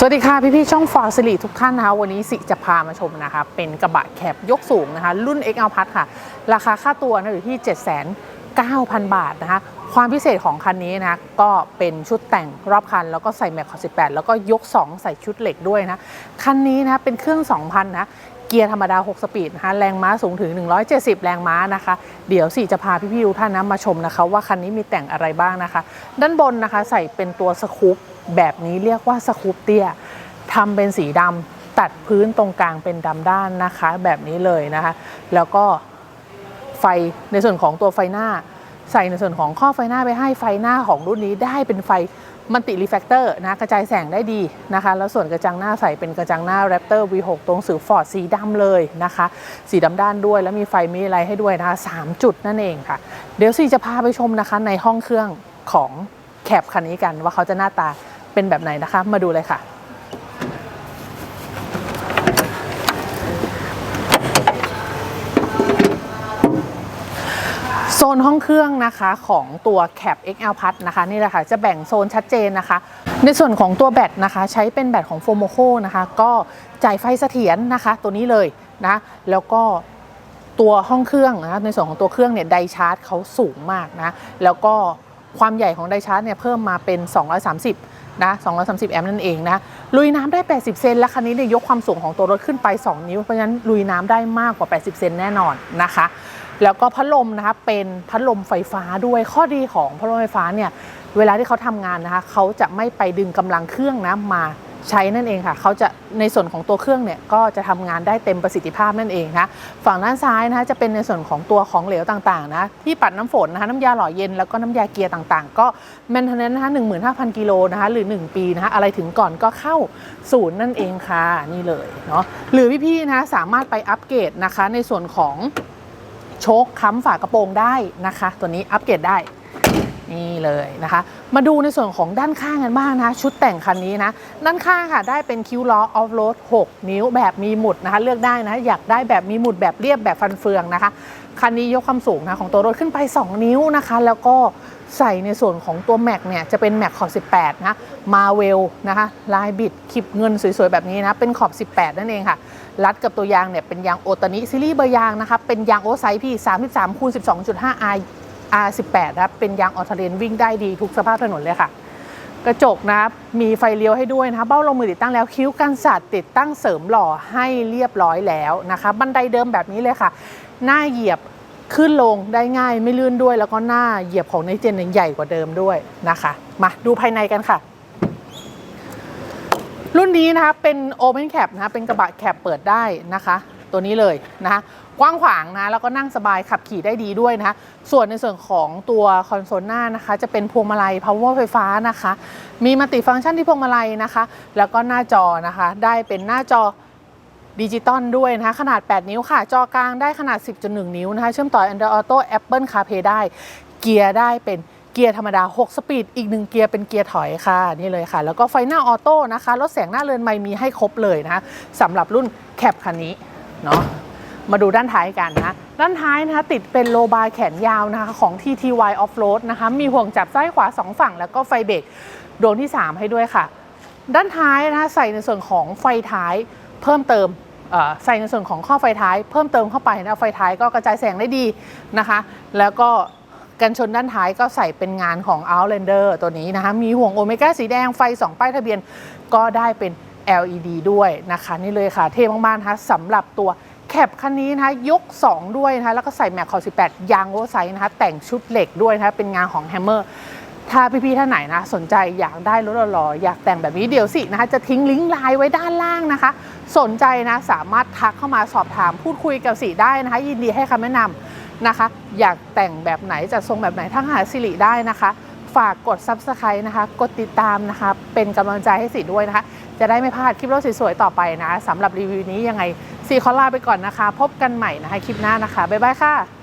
สวัสดีค่ะ พี่ๆช่องฟอร์สิริทุกท่านนะคะวันนี้สิจะพามาชมนะคะ เป็นกระบะแคบยกสูงนะคะ รุ่น XL พัทค่ะ ราคาค่าตัวนะอยู่ที่ 7,900บาทนะคะ ความพิเศษของคันนี้นะก็เป็นชุดแต่งรอบคัน แล้วก็ใส่แม็กคอ18 แล้วก็ยก 2 ใส่ชุดเหล็กด้วยนะ คันนี้นะเป็นเครื่อง 2,000 นะเกียร์ธรรมดา 6 สปีดนะคะแรงม้าสูงถึง 170 แรงม้านะคะ เดี๋ยวสิจะพาพี่ๆทุกท่านนะมาชมนะคะ ว่าคันนี้มีแต่งอะไรบ้างนะคะ ด้านบนนะคะใส่เป็นตัวสคูป แบบนี้เรียกว่าสคูปเตี้ยทำเป็นสีดำตัดพื้นตรงกลางเป็นดำด้านนะคะ แบบนี้เลยนะคะ แล้วก็ไฟในส่วนของตัวไฟหน้า ใส่ในส่วนของข้อไฟหน้าไปให้ไฟหน้าของรุ่นนี้ได้เป็นไฟมันติรีแฟกเตอร์นะกระจายแสงได้ดีนะคะ แล้วส่วนกระจังหน้าใส่เป็นกระจังหน้า Raptor V6 ตรงสือฟอร์ดสีดำเลยนะคะ สีดำด้านด้วยแล้วมีไฟมีอะไรให้ด้วยนะคะสามจุดนั่นเองค่ะ เดี๋ยวสิจะพาไปชมนะคะในห้องเครื่องของแคปคันนี้กันว่าเขาจะหน้าตา เป็นแบบไหนนะคะ มาดูเลยค่ะ โซนห้องเครื่องนะคะของตัว Cap XL Plus นะคะนี่แหละค่ะจะแบ่งโซนชัดเจนนะคะ ในส่วนของตัวแบตนะคะ ใช้เป็นแบตของ f o m o c o นะคะ ก็จ่ายไฟเสถียรนะคะ ตัวนี้เลยนะแล้วก็ตัวห้องเครื่องนะในส่วนของตัวเครื่องเนี่ยไดชาร์จเขาสูงมากนะแล้วก็ความใหญ่ของไดชาร์จเนี่ยเพิ่มมาเป็น 230 นะ230 แอมป์นั่นเองนะ ลุยน้ำได้ 80 เซน และคันนี้เนี่ยยกความสูงของตัวรถขึ้นไป 2 นิ้ว เพราะฉะนั้นลุยน้ำได้มากกว่า 80 เซนแน่นอนนะคะ แล้วก็พัดลมนะคะเป็นพัดลมไฟฟ้าด้วย ข้อดีของพัดลมไฟฟ้าเนี่ย เวลาที่เขาทำงานนะคะ เขาจะไม่ไปดึงกำลังเครื่องนะมา ใช้นั่นเองค่ะเขาจะในส่วนของตัวเครื่องเนี่ยก็จะทำงานได้เต็มประสิทธิภาพนั่นเองนะฝั่งด้านซ้ายนะคะจะเป็นในส่วนของตัวของเหลวต่างๆนะที่ปัดน้ำฝนนะคะน้ำยาหล่อเย็นแล้วก็น้ำยาเกียร์ต่างๆ ก็แมนเทนเนนนะคะ15,000กิโลนะคะหรือ 1 ปีนะคะอะไรถึงก่อนก็เข้าศูนย์นั่นเองค่ะนี่เลยเนาะหรือพี่ๆนะคะสามารถไปอัปเกรดนะคะในส่วนของโชคค้ำฝากระโปรงได้นะคะ ตัวนี้อัปเกรดได้ นี่เลยนะคะ มาดูในส่วนของด้านข้างกันบ้างนะชุดแต่งคันนี้นะด้านข้างค่ะได้เป็นคิ้วล้อออฟโรด6 นิ้วแบบมีหมุดนะคะเลือกได้นะอยากได้แบบมีหมุดแบบเรียบแบบฟันเฟืองนะคะคันนี้ยกความสูงนะของตัวรถขึ้นไป 2 นิ้วนะคะ แล้วก็ใส่ในส่วนของตัวแม็กเนี่ยจะเป็นแม็กขอบ18นะมาเวลนะคะลายบิดคลิปเงินสวยๆแบบนี้นะเป็นขอบ 18 นั่นเองค่ะ รัดกับตัวยางเนี่ยเป็นยางโอตานิซีรีส์เบอร์ยางนะคะเป็นยางโอไซส์พี่ 33คูณ12.5 R R18 นะครับเป็นยางออทเรนวิ่งได้ดีทุกสภาพถนนเลยค่ะ กระจกนะครับมีไฟเลี้ยวให้ด้วยนะคะเบ้าลงมือติดตั้งแล้วคิ้วกันสัตว์ติดตั้งเสริมหล่อให้เรียบร้อยแล้วนะคะบันไดเดิมแบบนี้เลยค่ะ หน้าเหยียบขึ้นลงได้ง่ายไม่ลื่นด้วย แล้วก็หน้าเหยียบของในเจนเนี่ยใหญ่กว่าเดิมด้วยนะคะ มาดูภายในกันค่ะรุ่นนี้นะคะเป็น Open Cap นะคะเป็นกระบะแคปเปิดได้นะคะ ตัวนี้เลยนะคะกว้างขวางนะแล้วก็นั่งสบายขับขี่ได้ดีด้วยนะคะส่วนในส่วนของตัวคอนโซลหน้านะคะ จะเป็นพวงมาลัย power ไฟฟ้านะคะ มีมัลติฟังก์ชันที่พวงมาลัยนะคะ แล้วก็หน้าจอนะคะ ได้เป็นหน้าจอดิจิตอลด้วยนะคะขนาด 8 นิ้วค่ะ จอกลางได้ขนาด 10.1 นิ้วนะคะ เชื่อมต่อ Android Auto Apple CarPlay ได้ เกียร์ได้เป็นเกียร์ธรรมดา 6 สปีด อีกหนึ่งเกียร์เป็นเกียร์ถอยค่ะ นี่เลยค่ะ แล้วก็ไฟหน้าออโต้นะคะ รถแสงหน้าเรือนไม้มีให้ครบเลยนะคะสำหรับรุ่นแคปคันนี้ เนาะมาดูด้านท้ายกันนะ ด้านท้ายนะคะติดเป็นโลบาร์แขนยาวนะคะของ TTY Offroad นะคะมีห่วงจับซ้ายขวา 2 ฝั่ง แล้วก็ไฟเบรกดวงที่ 3 ให้ด้วยค่ะ ด้านท้ายนะคะใส่ในส่วนของไฟท้ายเพิ่มเติมใส่ในส่วนของข้อไฟท้าย เพิ่มเติมเข้าไปนะไฟท้ายก็กระจายแสงได้ดีนะคะ แล้วก็กันชนด้านท้ายก็ใส่เป็นงานของ Outlander ตัวนี้นะคะมีห่วงโอเมก้าสีแดงไฟ 2 ป้ายทะเบียนก็ได้เป็น LED ด้วยนะคะนี่เลยค่ะเท่มากๆนะคะสำหรับตัวแคปคันนี้นะคะยก 2 ด้วยนะคะแล้วก็ใส่แม็กคอ18 ยางโอไซนะคะแต่งชุดเหล็กด้วยนะคะเป็นงานของแฮมเมอร์ถ้าพี่ๆท่านไหนนะสนใจอยากได้รถหล่อๆอยากแต่งแบบนี้เดี๋ยวสินะคะจะทิ้งลิงก์ไลน์ไว้ด้านล่างนะคะ สนใจนะสามารถทักเข้ามาสอบถามพูดคุยกับสิได้นะคะ ยินดีให้คำแนะนำนะคะ อยากแต่งแบบไหนจะทรงแบบไหนทั้งหาสิริได้นะคะ ฝากกด Subscribe นะคะ กดติดตามนะคะ เป็นกำลังใจให้สิด้วยนะคะ จะได้ไม่พลาดคลิปรถสวยๆต่อไปนะสำหรับรีวิวนี้ยังไงสีขอลาไปก่อนนะคะ พบกันใหม่นะคะคลิปหน้านะคะบ๊ายบายค่ะ